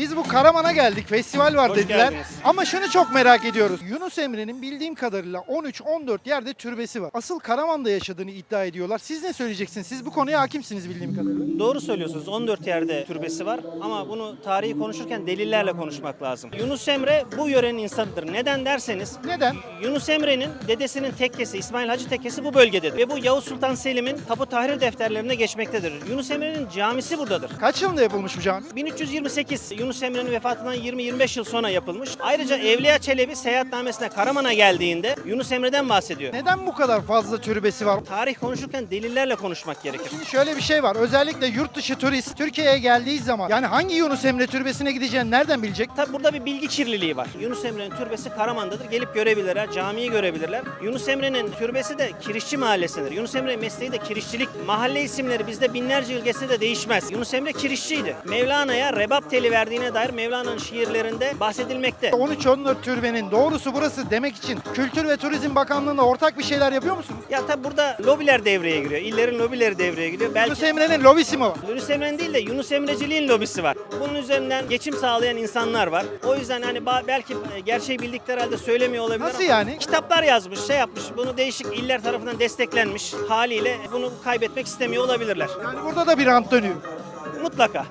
Biz bu Karaman'a geldik. Festival var Hoş dediler. geldiniz. Ama şunu çok merak ediyoruz. Yunus Emre'nin bildiğim kadarıyla 13-14 yerde türbesi var. Asıl Karaman'da yaşadığını iddia ediyorlar. Siz ne söyleyeceksiniz? Siz bu konuya hakimsiniz bildiğim kadarıyla. Doğru söylüyorsunuz. 14 yerde türbesi var ama bunu tarihi konuşurken delillerle konuşmak lazım. Yunus Emre bu yörenin insanıdır. Neden derseniz Neden? Yunus Emre'nin dedesinin tekkesi İsmail Hacı tekkesi bu bölgededir. Ve bu Yavuz Sultan Selim'in tapu tahrir defterlerine geçmektedir. Yunus Emre'nin camisi buradadır. Kaç yılında yapılmış bu cami? 1328 Yunus Emre'nin vefatından 20-25 yıl sonra yapılmış. Ayrıca Evliya Çelebi seyahatnamesine Karaman'a geldiğinde Yunus Emre'den bahsediyor. Neden bu kadar fazla türbesi var? Tarih konuşurken delillerle konuşmak gerekir. Şimdi şöyle bir şey var. Özellikle yurt dışı turist Türkiye'ye geldiği zaman yani hangi Yunus Emre türbesine gideceğini nereden bilecek? Tabi burada bir bilgi kirliliği var. Yunus Emre'nin türbesi Karaman'dadır. Gelip görebilirler, camiyi görebilirler. Yunus Emre'nin türbesi de Kirişçi Mahallesi'ndir. Yunus Emre mesleği de kirişçilik. Mahalle isimleri bizde binlerce yıl geçse de değişmez. Yunus Emre kirişçiydi. Mevlana'ya rebap teli verdiğine dair Mevlana'nın şiirlerinde bahsedilmekte. 13-14 türbenin doğrusu burası demek için Kültür ve Turizm Bakanlığı'na ortak bir şeyler yapıyor musunuz? Ya tabi burada lobiler devreye giriyor. İllerin lobileri devreye giriyor. Belki Yunus Emre'nin lobisi mi var? Yunus Emre'nin değil de Yunus Emreciliğin lobisi var. Bunun üzerinden geçim sağlayan insanlar var. O yüzden hani belki e, gerçeği bildikleri halde söylemiyor olabilir Nasıl yani? kitaplar yazmış, şey yapmış. Bunu değişik iller tarafından desteklenmiş haliyle bunu kaybetmek istemiyor olabilirler. Yani burada da bir rant dönüyor. Mutlaka.